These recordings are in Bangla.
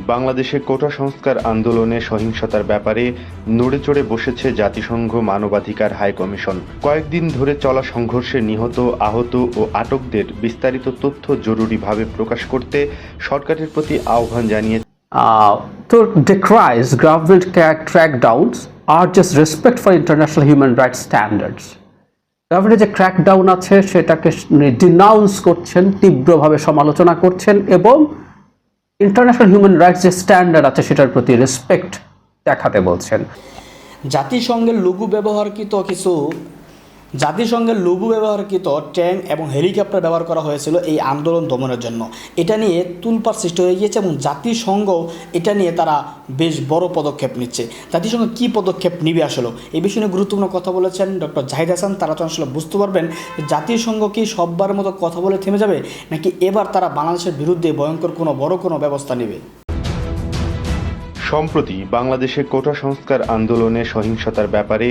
বাংলাদেশে কোটা সংস্কার আন্দোলনে সহিংসতার ব্যাপারে নড়ে চড়ে বসেছে জাতিসংঘ মানবাধিকার হাই কমিশন কয়েকদিন ধরে চলা সংঘর্ষে নিহত, আহত ও আটকদের বিস্তারিত তথ্য জরুরিভাবে প্রকাশ করতে সরকারের প্রতি আহ্বান জানিয়ে. গভর্নমেন্টের যে ক্র্যাকডাউন আছে, সেটাকে ডিনাউন্স করছেন, তীব্রভাবে সমালোচনা করছেন এবং ইন্টারন্যাশনাল হিউম্যান রাইটস যে স্ট্যান্ডার্ড আছে, সেটার প্রতি রেসপেক্ট দেখাতে বলছেন। জাতিসংঘের লঘু ব্যবহারকৃত কিছু জাতিসংঘের লঘু ব্যবহারকৃত ট্যাঙ্ক এবং হেলিকপ্টার ব্যবহার করা হয়েছিল এই আন্দোলন দমনের জন্য। এটা নিয়ে তুলপার সৃষ্টি হয়ে গিয়েছে এবং জাতিসংঘ এটা নিয়ে তারা বেশ বড় পদক্ষেপ নিচ্ছে। জাতিসংঘ কী পদক্ষেপ নিবে আসলে? এই বিষয়ে নিয়ে গুরুত্বপূর্ণ কথা বলেছেন ডক্টর জাহিদ হাসান। তারা তো আসলে বুঝতে পারবেন, জাতিসংঘ কি সববার মতো কথা বলে থেমে যাবে, নাকি এবার তারা বাংলাদেশের বিরুদ্ধে ভয়ঙ্কর কোনো বড় কোনো ব্যবস্থা নেবে? সম্প্রতি বাংলাদেশে কোটা সংস্কার আন্দোলনে সহিংসতার ব্যাপারে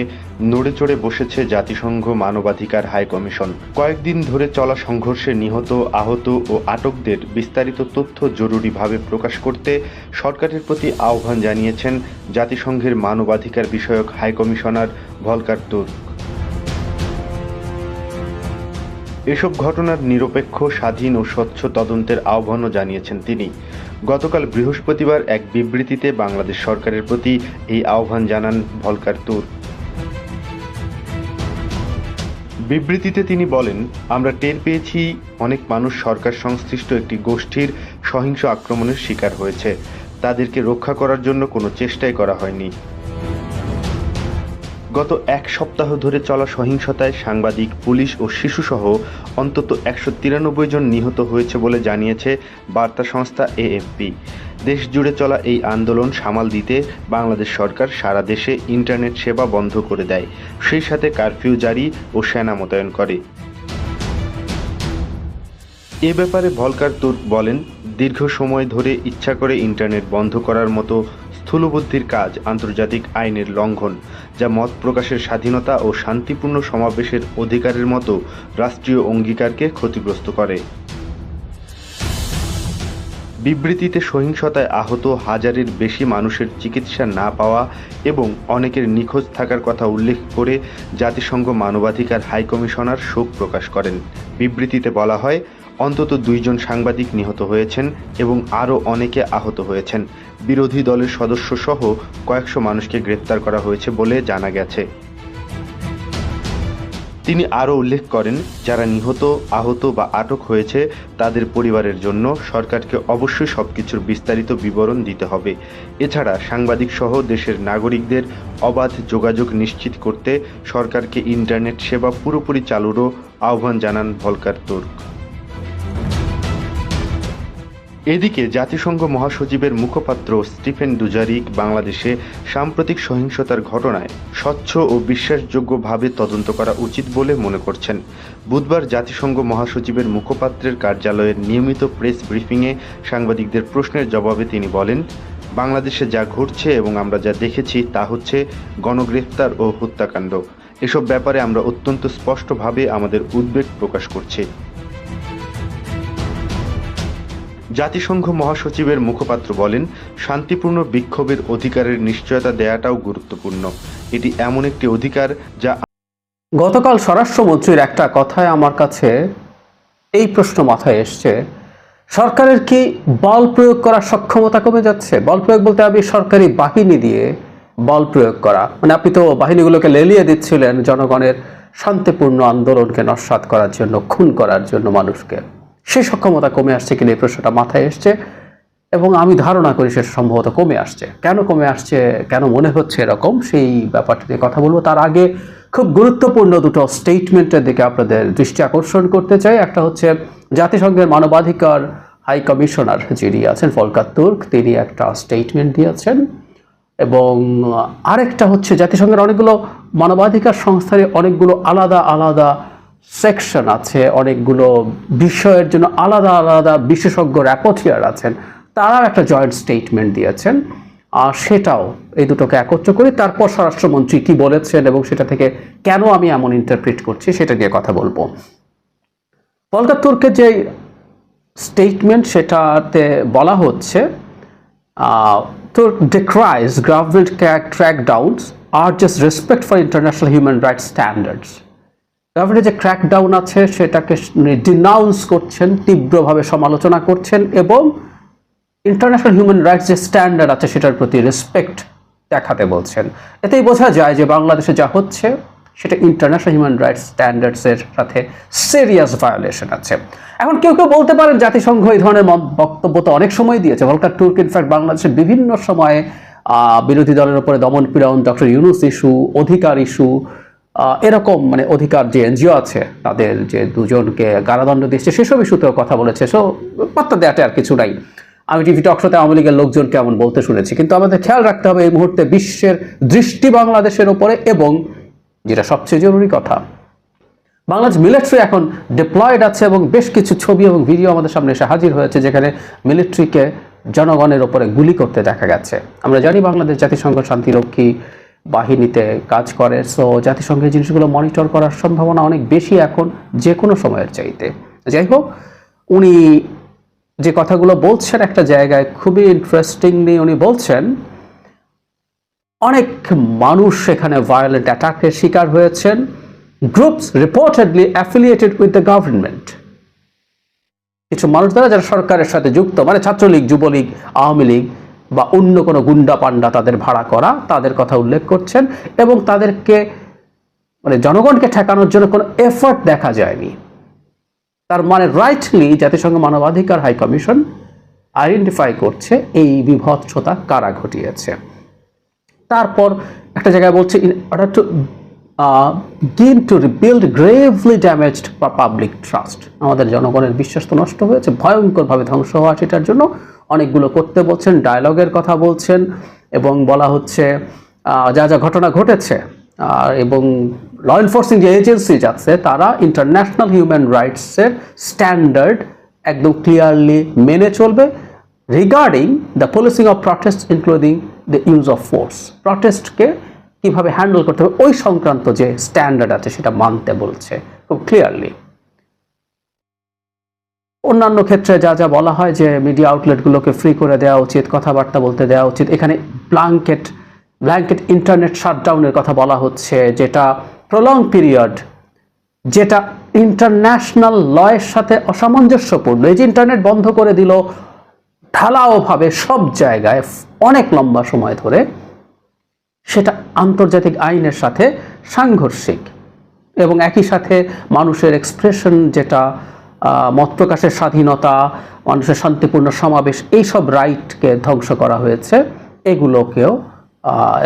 নড়ে চড়ে বসেছে জাতিসংঘ মানবাধিকার হাই কমিশন। কয়েকদিন ধরে চলা সংঘর্ষে নিহত, আহত ও আটকদের বিস্তারিত তথ্য জরুরিভাবে প্রকাশ করতে সরকারের প্রতি আহ্বান জানিয়েছেন জাতিসংঘের মানবাধিকার বিষয়ক হাই কমিশনার ভলকার তুর্ক। এসব ঘটনার নিরপেক্ষ, স্বাধীন ও স্বচ্ছ তদন্তের আহ্বানও জানিয়েছেন তিনি। গতকাল বৃহস্পতিবার এক বিবৃতিতে বাংলাদেশ সরকারের প্রতি এই আহ্বান জানান ভলকার তুর। বিবৃতিতে তিনি বলেন, আমরা টের পেয়েছি অনেক মানুষ সরকার সংশ্লিষ্ট একটি গোষ্ঠীর সহিংস আক্রমণের শিকার হয়েছে। তাদেরকে রক্ষা করার জন্য কোনো চেষ্টাই করা হয়নি। গত এক সপ্তাহ ধরে চলা সহিংসতায় সাংবাদিক, পুলিশ ও শিশুসহ অন্তত একশো তিরানব্বই জন নিহত হয়েছে বলে জানিয়েছে বার্তা সংস্থা এএফপি। দেশ জুড়ে চলা এই আন্দোলন সামাল দিতে বাংলাদেশ সরকার সারা দেশে ইন্টারনেট সেবা বন্ধ করে দেয়। সেই সাথে কারফিউ জারি ও সেনা মোতায়েন করে। এ ব্যাপারে ভলকার তুর্ক বলেন, দীর্ঘ সময় ধরে ইচ্ছা করে ইন্টারনেট বন্ধ করার মতো স্থূলবুদ্ধির কাজ আন্তর্জাতিক আইনের লঙ্ঘন, যা মত প্রকাশের স্বাধীনতা ও শান্তিপূর্ণ সমাবেশের অধিকারের মতো রাষ্ট্রীয় অঙ্গীকারকে ক্ষতিগ্রস্ত করে। বিবৃতিতে সহিংসতায় আহত হাজারের বেশি মানুষের চিকিৎসা না পাওয়া এবং অনেকের নিখোঁজ থাকার কথা উল্লেখ করে জাতিসংঘ মানবাধিকার হাইকমিশনার শোক প্রকাশ করেন। বিবৃতিতে বলা হয়, অন্তত দুইজন সাংবাদিক নিহত হয়েছেন এবং আরও অনেকে আহত হয়েছেন। বিরোধী দলের সদস্য সহ কয়েকশো মানুষকে গ্রেপ্তার করা হয়েছে বলে জানা গেছে। তিনি আরও উল্লেখ করেন, যারা নিহত, আহত বা আটক হয়েছে, তাদের পরিবারের জন্য সরকারকে অবশ্যই সবকিছুর বিস্তারিত বিবরণ দিতে হবে। এছাড়া সাংবাদিক সহ দেশের নাগরিকদের অবাধ যোগাযোগ নিশ্চিত করতে সরকারকে ইন্টারনেট সেবা পুরোপুরি চালুরও আহ্বান জানান ভলকার তুর্ক। এদিকে জাতিসংঘ মহাসচিবের মুখপাত্র স্টিফেন ডুজারিক বাংলাদেশে সাম্প্রতিক সহিংসতার ঘটনায় স্বচ্ছ ও বিশ্বাসযোগ্যভাবে তদন্ত করা উচিত বলে মনে করছেন। বুধবার জাতিসংঘ মহাসচিবের মুখপাত্রের কার্যালয়ের নিয়মিত প্রেস ব্রিফিংয়ে সাংবাদিকদের প্রশ্নের জবাবে তিনি বলেন, বাংলাদেশে যা ঘটছে এবং আমরা যা দেখেছি তা হচ্ছে গণগ্রেফতার ও হত্যাকাণ্ড। এসব ব্যাপারে আমরা অত্যন্ত স্পষ্টভাবে আমাদের উদ্বেগ প্রকাশ করছি। জাতিসংঘ মহাসচিবের মুখপাত্র বলেন, শান্তিপূর্ণ বিক্ষোভের অধিকারের নিশ্চয়তা দেয়াটাও গুরুত্বপূর্ণ। এটি এমন একটি অধিকার যা গতকাল স্বরাষ্ট্রমন্ত্রীর একটা কথায় আমার কাছে এই প্রশ্ন মাথায় এসছে। সরকারের কি বল প্রয়োগ করার সক্ষমতা কমে যাচ্ছে? বল প্রয়োগ বলতে আমি সরকারি বাহিনী দিয়ে বল প্রয়োগ করা। মানে আপনি তো বাহিনীগুলোকে লেলিয়ে দিচ্ছিলেন, জনগণের শান্তিপূর্ণ আন্দোলনকে নস্বাত করার জন্য, খুন করার জন্য মানুষকে। সেই সক্ষমতা কমে আসছে কিনা এই প্রশ্নটা মাথায় এসছে এবং আমি ধারণা করি সেটা সম্ভবত কমে আসছে। কেন কমে আসছে, কেন মনে হচ্ছে এরকম, সেই ব্যাপারটা নিয়ে কথা বলব। তার আগে খুব গুরুত্বপূর্ণ দুটো স্টেটমেন্টের দিকে আপনাদের দৃষ্টি আকর্ষণ করতে চাই। একটা হচ্ছে জাতিসংঘের মানবাধিকার হাই কমিশনার যিনি আছেন ফলকার তুর্ক, তিনি একটা স্টেটমেন্ট দিয়েছেন। এবং আরেকটা হচ্ছে জাতিসংঘের অনেকগুলো মানবাধিকার সংস্থার অনেকগুলো আলাদা আলাদা সেকশন আছে অনেকগুলো বিষয়ের জন্য আলাদা আলাদা বিশেষজ্ঞ র্যাপোথিয়ার আছেন তারাও একটা জয়েন্ট স্টেটমেন্ট দিয়েছেন আর সেটাও এই দুটোকে একত্র করি তারপর স্বরাষ্ট্রমন্ত্রী কি বলেছেন এবং সেটা থেকে কেন আমি এমন ইন্টারপ্রিট করছি সেটা নিয়ে কথা বলব পলকা তুর্কের যে স্টেটমেন্ট সেটাতে বলা হচ্ছে uh, Turk decries crack- crackdowns are just respect for international human rights standards. গভর্নমেন্টের যে ক্র্যাকডাউন আছে, সেটাকে ডিনাউন্স করছেন, তীব্রভাবে সমালোচনা করছেন এবং ইন্টারন্যাশনাল হিউম্যান রাইটস যে স্ট্যান্ডার্ড আছে, সেটার প্রতি রেসপেক্ট দেখাতে বলছেন। এতেই বোঝা যায় যে বাংলাদেশে যা হচ্ছে, সেটা ইন্টারন্যাশনাল হিউম্যান রাইটস স্ট্যান্ডার্ডসের সাথে সিরিয়াস ভায়োলেশন আছে। এখন কেউ কেউ বলতে পারেন জাতিসংঘ এই ধরনের বক্তব্য তো অনেক সময় দিয়েছে। ভলকার তুর্ক ইনফ্যাক্ট বাংলাদেশের বিভিন্ন সময়ে বিরোধী দলের উপরে দমন পীড়ন ডক্টর ইউনুস ইস্যু অধিকার ইস্যু এরকম মানে অধিকার যে এনজিও আছে, তাদের যে দুজনকে কারাদণ্ড দিচ্ছে, সেসব ইস্যুতেও কথা বলেছে সো পাত্তা দেওয়াতে আর কিছু নাই। আমি টিভি টকশোতে আওয়ামী লীগের লোকজনকে এমন বলতে শুনেছি, কিন্তু আমাদের খেয়াল রাখতে হবে এই মুহূর্তে বিশ্বের দৃষ্টি বাংলাদেশের ওপরে এবং, যেটা সবচেয়ে জরুরি কথা, বাংলাদেশ মিলিটারি এখন ডিপ্লয়েড আছে এবং বেশ কিছু ছবি এবং ভিডিও আমাদের সামনে এসে হাজির হয়েছে, যেখানে মিলিটারিকে জনগণের ওপরে গুলি করতে দেখা গেছে। আমরা জানি বাংলাদেশ জাতিসংঘ শান্তিরক্ষী বাহিনীতে কাজ করে। সো জাতিসংঘের জিনিসগুলো মনিটর করার সম্ভাবনা অনেক বেশি এখন যে কোনো সময়ের চাইতে। যাই হোক, উনি যে কথাগুলো বলছেন একটা জায়গায় খুবই ইন্টারেস্টিংলি উনি বলছেন, অনেক মানুষ সেখানে ভায়োলেন্ট অ্যাটাকের শিকার হয়েছেন groups reportedly affiliated with the government কিছু মানুষ দ্বারা যারা সরকারের সাথে যুক্ত মানে ছাত্রলীগ, যুবলীগ, আওয়ামী লীগ বা অন্য কোনো গুন্ডা পান্ডা তাদের ভাড়া করা, তাদের কথা উল্লেখ করছেন এবং তাদেরকে মানে জনগণকে ঠেকানোর জন্য কোনো এফার্ট দেখা যায়নি। তার মানে রাইটলি জাতিসংঘ মানবাধিকার হাই কমিশন আইডেন্টিফাই করছে এই বিভৎসতা কারা ঘটিয়েছে। তারপর একটা জায়গায় বলছে in order to gain to rebuild gravely damaged public trust আমাদের জনগণের বিশ্বাস তো নষ্ট হয়েছে, ভয়ঙ্করভাবে ধ্বংস হওয়া সেটার জন্য অনেকগুলো করতে বলছেন ডায়লগের কথা বলছেন এবং বলা হচ্ছে যা যা ঘটনা ঘটেছে আর এবং ল এনফোর্সিং যে এজেন্সি যাচ্ছে, তারা ইন্টারন্যাশনাল হিউম্যান রাইটসের স্ট্যান্ডার্ড একদম ক্লিয়ারলি মেনে চলবে regarding the policing of protest including the use of force প্রটেস্টকে কীভাবে হ্যান্ডেল করতে হবে, ওই সংক্রান্ত যে স্ট্যান্ডার্ড আছে সেটা মানতে বলছে খুব ক্লিয়ারলি অন্যান্য ক্ষেত্রে যা যা বলা হয় যে মিডিয়া আউটলেটগুলোকে ফ্রি করে দেওয়া উচিত, কথাবার্তা বলতে দেওয়া উচিত, এখানে ব্ল্যাঙ্কেট ব্ল্যাঙ্কেট ইন্টারনেট শাটডাউনের কথা বলা হচ্ছে, যেটা প্রলং পিরিয়ড যেটা ইন্টারন্যাশনাল লয়ের সাথে অসামঞ্জস্যপূর্ণ, এই যে ইন্টারনেট বন্ধ করে দিল, ঢালাওভাবে সব জায়গায় অনেক লম্বা সময় ধরে সেটা আন্তর্জাতিক আইনের সাথে সাংঘর্ষিক এবং একই সাথে মানুষের এক্সপ্রেশন যেটা মত প্রকাশের স্বাধীনতা, মানুষের শান্তিপূর্ণ সমাবেশ, এইসব রাইটকে ধ্বংস করা হয়েছে। এগুলোকেও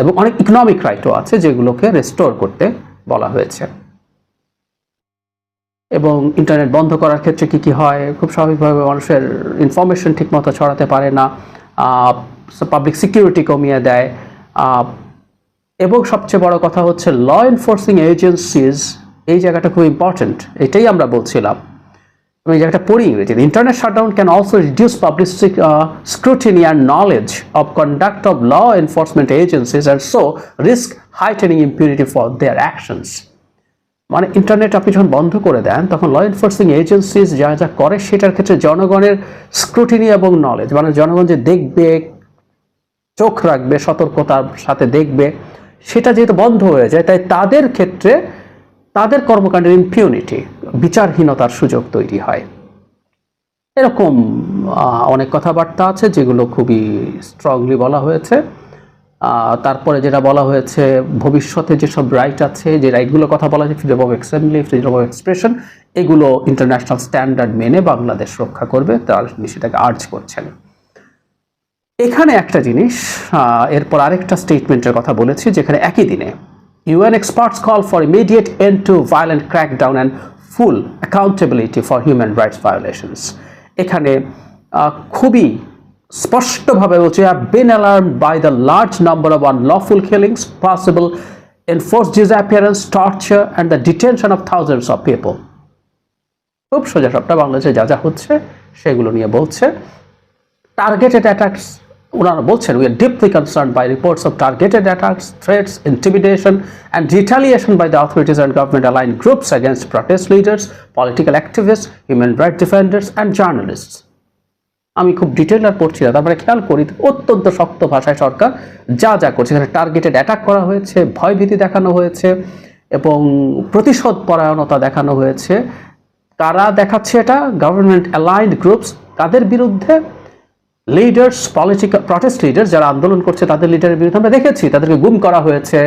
এবং অনেক ইকোনমিক রাইটও আছে যেগুলোকে রেস্টোর করতে বলা হয়েছে। এবং ইন্টারনেট বন্ধ করার ক্ষেত্রে কি কি হয়? খুব স্বাভাবিকভাবে মানুষের ইনফরমেশন ঠিকমতো ছড়াতে পারে না। পাবলিক সিকিউরিটি কমিয়ে দেয়। এবং সবচেয়ে বড় কথা হচ্ছে ল এনফোর্সিং এজেন্সিজ এই জায়গাটা খুব ইম্পর্ট্যান্ট এটাই আমরা বলছিলাম। আমি এই জায়গাটা পড়ি ইংরেজিতে। Internet shutdown can also reduce public scrutiny and knowledge of conduct of law enforcement agencies and so risk heightening impunity for their actions মানে ইন্টারনেট আপনি যখন বন্ধ করে দেন, তখন ল এনফোর্সিং এজেন্সিজ যা যা করে সেটার ক্ষেত্রে জনগণের স্ক্রুটিনি এবং নলেজ মানে জনগণ যে দেখবে, চোখ রাখবে, সতর্কতার সাথে দেখবে সেটা যেহেতু বন্ধ হয়ে যায়, তাই তাদের ক্ষেত্রে তাদের কর্মকাণ্ডের ইম্পিউনিটি বিচারহীনতার সুযোগ তৈরি হয়। এরকম অনেক কথাবার্তা আছে যেগুলো খুবই স্ট্রংলি বলা হয়েছে। তারপরে যেটা বলা হয়েছে, ভবিষ্যতে যেসব রাইট আছে, যে রাইটগুলোর কথা বলা হয়েছে freedom of assembly freedom of expression এগুলো ইন্টারন্যাশনাল স্ট্যান্ডার্ড মেনে বাংলাদেশ রক্ষা করবে, তার সেটাকে আর্জ করছেন। এখানে একটা জিনিস এরপর আরেকটা স্টেটমেন্টের কথা বলেছি যেখানে একই দিনে UN experts call for immediate end to violent crackdown and full accountability for human rights violations এখানে খুবই স্পষ্টভাবে বলছে been alarmed by the large number of unlawful killings possible enforced disappearance, torture and the detention of thousands of people. খুব সোজা সবটা বাংলাদেশে যা যা হচ্ছে সেগুলো নিয়ে বলছে টার্গেটেড অ্যাটাকস ওনারা বলছেন we are deeply concern by reports of targeted attacks threats intimidation and retaliation by the authorities and government align groups against protest leaders political activist human right defenders and journalists আমি খুব ডিটেল আর পড়ছি না, তারপরে খেয়াল করি, অত্যন্ত শক্ত ভাষায় সরকার যা যা করছে এখানে টার্গেটেড অ্যাটাক করা হয়েছে, ভয়ভীতি দেখানো হয়েছে, এবং প্রতিশোধ পরায়ণতা দেখানো হয়েছে। কারা দেখাচ্ছে এটা? গভর্নমেন্ট অ্যালাইন্ড গ্রুপস তাদের বিরুদ্ধে লিডার্স পলিটিক্যাল প্রটেস্ট লিডার যারা আন্দোলন করছে, তাদের লিডারের বিরুদ্ধে আমরা দেখেছি, তাদেরকে গুম করা হয়েছে।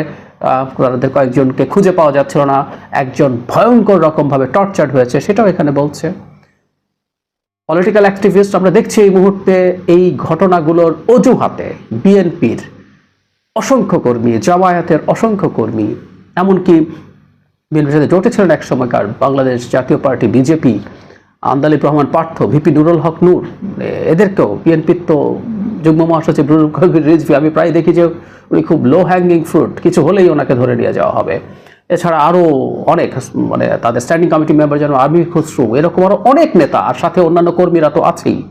তাদের কয়েকজনকে খুঁজে পাওয়া যাচ্ছিল না। একজন ভয়ঙ্কর রকমভাবে টর্চার্ড হয়েছে, সেটাও এখানে বলছে। পলিটিক্যাল অ্যাক্টিভিস্ট আমরা দেখছি এই মুহূর্তে এই ঘটনাগুলোর অজুহাতে। বিএনপির অসংখ্য কর্মী, জামায়াতের অসংখ্য কর্মী, এমনকি বিএনপির সাথে জোটে ছিলেন এক সময়কার Bangladesh Jatiya party BJP Andaleeb Rahman Partha, VP Nurul Haque Nur এদেরকেও বিএনপির তো যুগ্ম মহাসচিব নুরুল কবির রিজভি, আমি প্রায় দেখি যে উনি খুব লো হ্যাঙ্গিং ফ্রুট কিছু হলেই ওনাকে ধরে নিয়ে যাওয়া হবে। এছাড়া আরও অনেক মানে তাদের স্ট্যান্ডিং কমিটি মেম্বার যেন আর্মি খুসরু, এরকম আরও অনেক নেতা আর সাথে অন্যান্য কর্মীরা তো আছেই।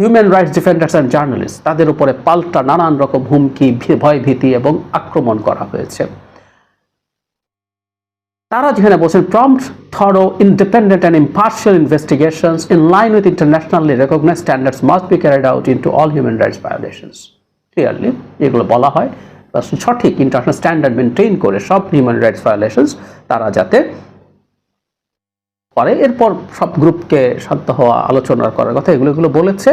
Human rights defenders and journalist তাদের উপরে পাল্টা নানান রকম হুমকি, ভী- ভয়ভীতি এবং আক্রমণ করা হয়েছে। তারা যেখানে বলছেন prompt thorough independent and impartial investigations in line with internationally recognize standards must be carried out into all human rights violations clearly যেগুলো বলা হয় সঠিক ইন্টারন্যাশনাল স্ট্যান্ডার্ড মেনটেন করে সব হিউম্যান রাইটস ভায়োলেশনস তারা যাতে করে এরপর সব গ্রুপকে শান্ত হওয়া, আলোচনা করার কথা এগুলো এগুলো বলেছে।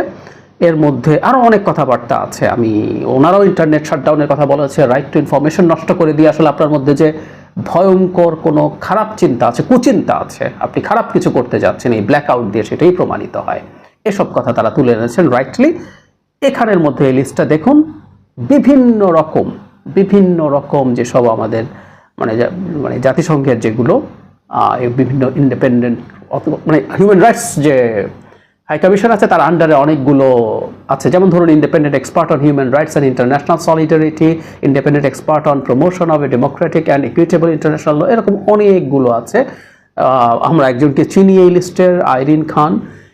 এর মধ্যে আরও অনেক কথাবার্তা আছে। আমি, ওনারাও ইন্টারনেট শাটডাউনের কথা বলেছে। রাইট টু ইনফরমেশন নষ্ট করে দিয়ে আসলে আপনার মধ্যে যে ভয়ঙ্কর কোনো খারাপ চিন্তা আছে, কুচিন্তা আছে। আপনি খারাপ কিছু করতে যাচ্ছেন, এই ব্ল্যাক আউট দিয়ে সেটাই প্রমাণিত হয়। এসব কথা তারা তুলে এনেছেন রাইটলি এখানের মধ্যে এই লিস্টটা দেখুন। বিভিন্ন রকম বিভিন্ন রকম যেসব আমাদের মানে মানে জাতিসংঘের যেগুলো বিভিন্ন ইন্ডিপেন্ডেন্ট মানে হিউম্যান রাইটস যে হাই কমিশন আছে, তার আন্ডারে অনেকগুলো আছে। যেমন ধরুন independent expert on human rights and international solidarity independent expert on promotion of a democratic and equitable international এরকম অনেকগুলো আছে। আমরা একজনকে চিনি এই লিস্টের আইরিন খান।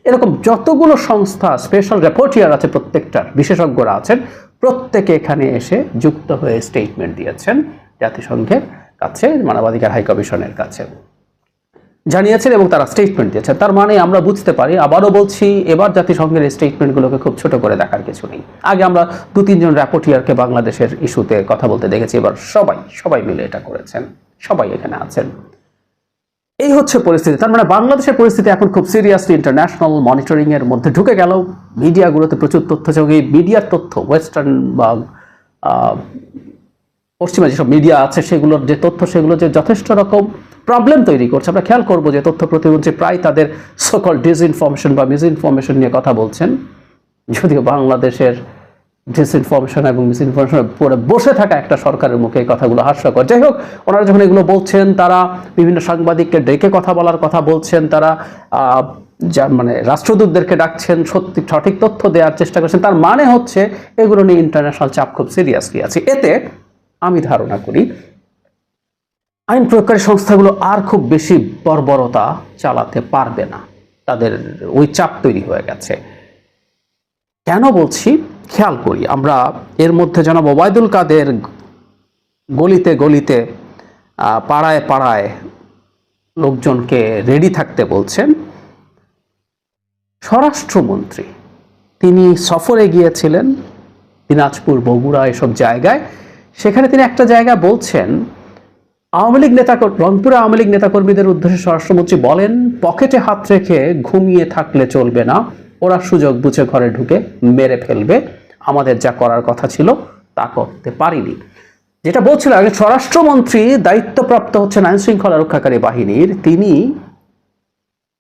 এরকম যতগুলো সংস্থা স্পেশাল রেপোর্টিয়ার আছে প্রত্যেকটার বিশেষজ্ঞরা আছেন, প্রত্যেকে এখানে এসে যুক্ত হয়ে স্টেটমেন্ট দিয়েছেন জাতিসংঘের কাছে, মানবাধিকার হাই কমিশনের কাছে। জানিয়েছেন এবং তারা স্টেটমেন্ট দিয়েছেন তার মানে আমরা বুঝতে পারি, আবারও বলছি, এবার জাতিসংঘের এই স্টেটমেন্টগুলোকে খুব ছোট করে দেখার কিছু নেই। আগে আমরা দু তিনজন র্যাপোর্টিয়ারকে বাংলাদেশের ইস্যুতে কথা বলতে দেখেছি, এবার সবাই সবাই মিলে এটা করেছেন। সবাই এখানে আছেন। এই হচ্ছে পরিস্থিতি। তার মানে বাংলাদেশের পরিস্থিতি এখন খুব সিরিয়াসলি ইন্টারন্যাশনাল মনিটরিং এর মধ্যে ঢুকে গেল। মিডিয়াগুলোতে প্রচুর তথ্য যোগে মিডিয়ার তথ্য ওয়েস্টার্ন বা পশ্চিমা যেসব মিডিয়া আছে, সেগুলোর যে তথ্য, সেগুলো যে যথেষ্ট রকম। প্রবলেম তৈরি করছে। আমরা খেয়াল করব যে তথ্য প্রতিমন্ত্রী প্রায় তাদের সকল ডিসইনফরমেশন বা মিসইনফরমেশন নিয়ে কথা বলছেন। যদিও বাংলাদেশের ডিসইনফরমেশন এবং মিসইনফরমেশন পরে বসে থাকা একটা সরকারের মুখে এই কথাগুলো হাস্যকর। যাই হোক, ওনারা যখন এগুলো বলছেন, তারা বিভিন্ন সাংবাদিককে ডেকে কথা বলার কথা বলছেন, তারা যা মানে রাষ্ট্রদূতদেরকে ডাকছেন, সত্যি সঠিক তথ্য দেওয়ার চেষ্টা করছেন। তার মানে হচ্ছে, এগুলো নিয়ে ইন্টারন্যাশনাল চাপ খুব সিরিয়াসলি আছে। এতে আমি ধারণা করি আইন প্রয়োগকারী সংস্থাগুলো আর খুব বেশি বর্বরতা চালাতে পারবে না। তাদের ওই চাপ তৈরি হয়ে গেছে। কেন বলছি? খেয়াল করি, আমরা এর মধ্যে জনাব ওবায়দুল কাদের গলিতে গলিতে পাড়ায় পাড়ায় লোকজনকে রেডি থাকতে বলছেন। স্বরাষ্ট্রমন্ত্রী, তিনি সফরে গিয়েছিলেন দিনাজপুর বগুড়া এসব জায়গায়। সেখানে তিনি একটা জায়গা বলছেন আওয়ামী লীগ নেতা রংপুরে আওয়ামী লীগ নেতাকর্মীদের উদ্দেশ্যে স্বরাষ্ট্রমন্ত্রী বলেন, পকেটে হাত রেখে ঘুমিয়ে থাকলে চলবে না। ওরা সুযোগ বুঝে ঘরে ঢুকে মেরে ফেলবে। আমাদের যা করার কথা ছিল, তা করতে পারিনি। যেটা বলছিল, আগে স্বরাষ্ট্রমন্ত্রী দায়িত্বপ্রাপ্ত হচ্ছেন আইন শৃঙ্খলা রক্ষাকারী বাহিনীর। তিনি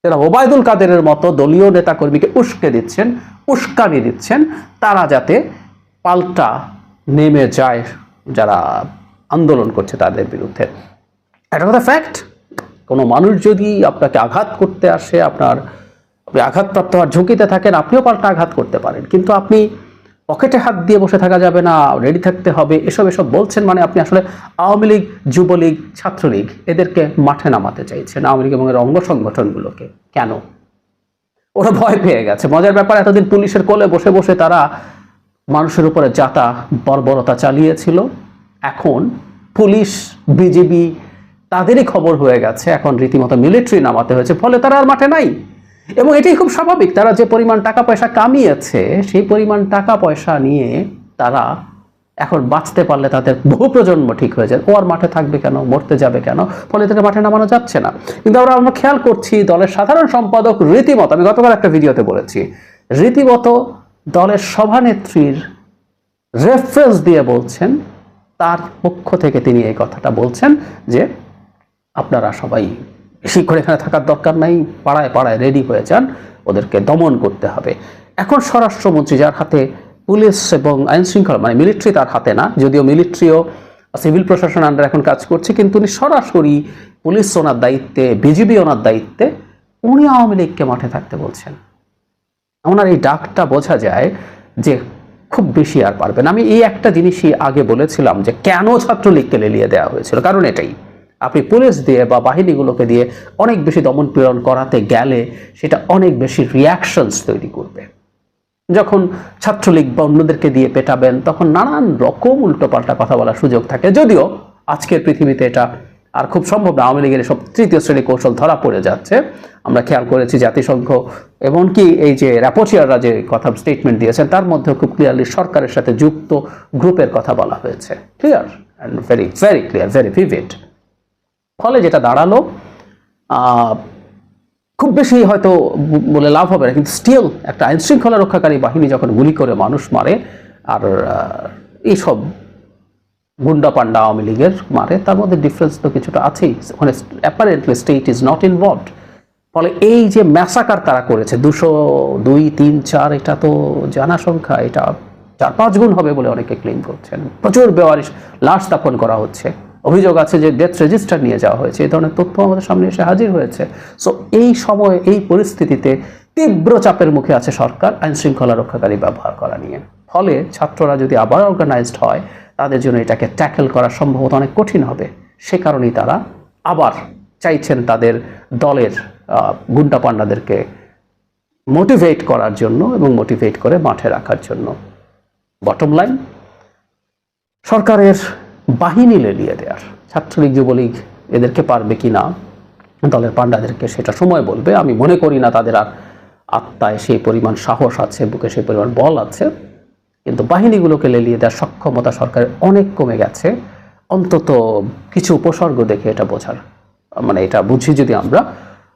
যারা ওবায়দুল কাদেরের মতো দলীয় নেতাকর্মীকে উস্কে দিচ্ছেন, উস্কানি দিচ্ছেন। তারা যাতে পাল্টা নেমে যায়, যারা আন্দোলন করছে তাদের বিরুদ্ধে। একটা কথা ফ্যাক্ট কোনো মানুষ যদি আপনাকে আঘাত করতে আসে, আপনার আপনি আঘাতপ্রাপ্ত হওয়ার ঝুঁকিতে থাকেন, আপনিও পাল্টা আঘাত করতে পারেন। কিন্তু আপনি পকেটে হাত দিয়ে বসে থাকা যাবে না রেডি থাকতে হবে, এসব এসব বলছেন মানে আপনি আসলে আওয়ামী লীগ, যুবলীগ, ছাত্রলীগ, এদেরকে মাঠে নামাতে চাইছেন, আওয়ামী লীগ এবং এর অঙ্গ সংগঠনগুলোকে। কেন? ওরা ভয় পেয়ে গেছে। মজার ব্যাপার, এতদিন পুলিশের কোলে বসে বসে তারা মানুষের উপরে যাতা বর্বরতা চালিয়েছিল। এখন পুলিশ, বিজিবি, তাদেরই খবর হয়ে গেছে। এখন রীতিমতো মিলিটারি নামাতে হয়েছে, ফলে তারা আর মাঠে নাই। এবং এটাই খুব স্বাভাবিক, তারা যে পরিমাণ টাকা পয়সা কামিয়েছে, সেই পরিমাণ টাকা পয়সা নিয়ে তারা এখন বাঁচতে পারলে তাদের বহু প্রজন্ম ঠিক হয়ে যায় ও আর মাঠে থাকবে কেন? মরতে যাবে কেন? ফলে তাদের মাঠে নামানো যাচ্ছে না। কিন্তু আমরা আমরা খেয়াল করছি, দলের সাধারণ সম্পাদক রীতিমতো, আমি গতকাল একটা ভিডিওতে বলেছি, রীতিমতো দলের সভানেত্রীর রেফারেন্স দিয়ে বলছেন তার পক্ষ থেকে তিনি এই কথাটা বলছেন যে আপনারা সবাই বেশি করে এখানে থাকার দরকার নাই, পাড়ায় পাড়ায় রেডি হয়ে যান, ওদেরকে দমন করতে হবে। এখন স্বরাষ্ট্রমন্ত্রী যার হাতে পুলিশ এবং আইন শৃঙ্খলা মানে মিলিটারি তার হাতে না, যদিও মিলিটারিও সিভিল প্রশাসন আন্ডার এখন কাজ করছে, কিন্তু উনি সরাসরি পুলিশ ওনার দায়িত্বে, বিজিবি ওনার দায়িত্বে, উনি আওয়ামী লীগকে মাঠে থাকতে বলছেন। ওনার এই ডাকটা বোঝা যায় যে খুব বেশি আর পারবেন আমি এই একটা জিনিসই আগে বলেছিলাম যে কেন ছাত্রলীগকে লেলিয়ে দেওয়া হয়েছিল। কারণ এটাই, আপনি পুলিশ দিয়ে বা বাহিনীগুলোকে দিয়ে অনেক বেশি দমন পীড়ন করাতে গেলে সেটা অনেক বেশি রিয়াকশনস তৈরি করবে। যখন ছাত্রলীগ বা অন্যদেরকে দিয়ে পেটাবেন, তখন নানান রকম উল্টোপাল্টা কথা বলার সুযোগ থাকে। যদিও আজকের পৃথিবীতে এটা আর খুব সম্ভব না, আওয়ামী লীগের সব তৃতীয় শ্রেণি কৌশল ধরা পড়ে যাচ্ছে। আমরা খেয়াল করেছি জাতিসংঘ, এমনকি এই যে র্যাপোচিয়াররা যে কথা স্টেটমেন্ট দিয়েছেন, তার মধ্যে খুব ক্লিয়ারলি সরকারের সাথে যুক্ত গ্রুপের কথা বলা হয়েছে। Clear and very very clear very vivid ফলে যেটা দাঁড়াল খুব বেশি হয়তো বলে লাভ হবে না, কিন্তু স্টিল একটা আইনশৃঙ্খলা রক্ষাকারী বাহিনী যখন গুলি করে মানুষ মারে, আর এইসব গুন্ডা পান্ডা আওয়ামী লীগের মারে, তার মধ্যে ডিফারেন্স তো কিছুটা আছেই। ওখানে apparently state is not involved ফলে এই যে ম্যাসাকার তারা করেছে, দুশো দুই, তিন, চার, এটা তো জানা সংখ্যা, এটা চার, পাঁচ গুণ হবে বলে অনেকে ক্লেম করছেন। প্রচুর বেওয়ারিশ লাশ স্থাপন করা হচ্ছে। অভিযোগ আছে যে ডেথ রেজিস্টার নিয়ে যাওয়া হয়েছে, এই ধরনের তথ্য আমাদের সামনে এসে হাজির হয়েছে। সো এই সময়, এই পরিস্থিতিতে তীব্র চাপের মুখে আছে সরকার, আইনশৃঙ্খলা রক্ষাকারী ব্যবহার করা নিয়ে। ফলে ছাত্ররা যদি আবার অর্গানাইজড হয় তাদের জন্য এটাকে ট্যাকেল করা সম্ভবত অনেক কঠিন হবে। সে কারণেই তারা আবার চাইছেন তাদের দলের গুন্ডা পান্ডাদেরকে মোটিভেট করার জন্য এবং মোটিভেট করে মাঠে রাখার জন্য। বটম লাইন সরকারের বাহিনী লেলিয়ে দেওয়ার ছাত্রলীগ, যুবলীগ এদেরকে পারবে কি না, দলের পান্ডাদেরকে সেটা সময় বলবে। আমি মনে করি না তাদের আর আত্মায় সেই পরিমাণ সাহস আছে, বুকে সেই পরিমাণ বল আছে। কিন্তু বাহিনীগুলোকে লেলিয়ে দেওয়ার সক্ষমতা সরকারের অনেক কমে গেছে। অন্তত কিছু উপসর্গ দেখে এটা বোঝার মানে এটা বুঝি যদি আমরা,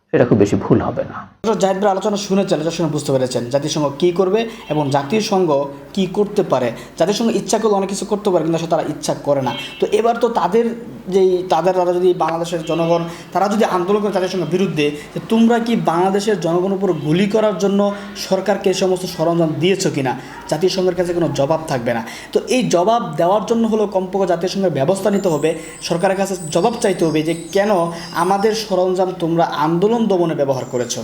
সেটা খুব বেশি ভুল হবে না। জাহিদবের আলোচনা শুনেছেন, এটা শুনে বুঝতে পেরেছেন জাতিসংঘ কি করবে এবং জাতিসংঘ কি করতে পারে। জাতিসংঘ ইচ্ছা করলে অনেক কিছু করতে পারে, কিন্তু তারা ইচ্ছা করে না। তো এবার তো তাদের যেই তাদের তারা যদি বাংলাদেশের জনগণ, তারা যদি আন্দোলন করে তাদের সঙ্গে বিরুদ্ধে, যে তোমরা কি বাংলাদেশের জনগণের উপর গুলি করার জন্য সরকারকে এই সমস্ত সরঞ্জাম দিয়েছ কিনা? জাতিসংঘের কাছে কোনো জবাব থাকবে না। তো এই জবাব দেওয়ার জন্য হলো কমপক্ষে জাতিসংঘের ব্যবস্থা নিতে হবে। সরকারের কাছে জবাব চাইতে হবে যে কেন আমাদের সরঞ্জাম তোমরা আন্দোলন দমনে ব্যবহার করেছ?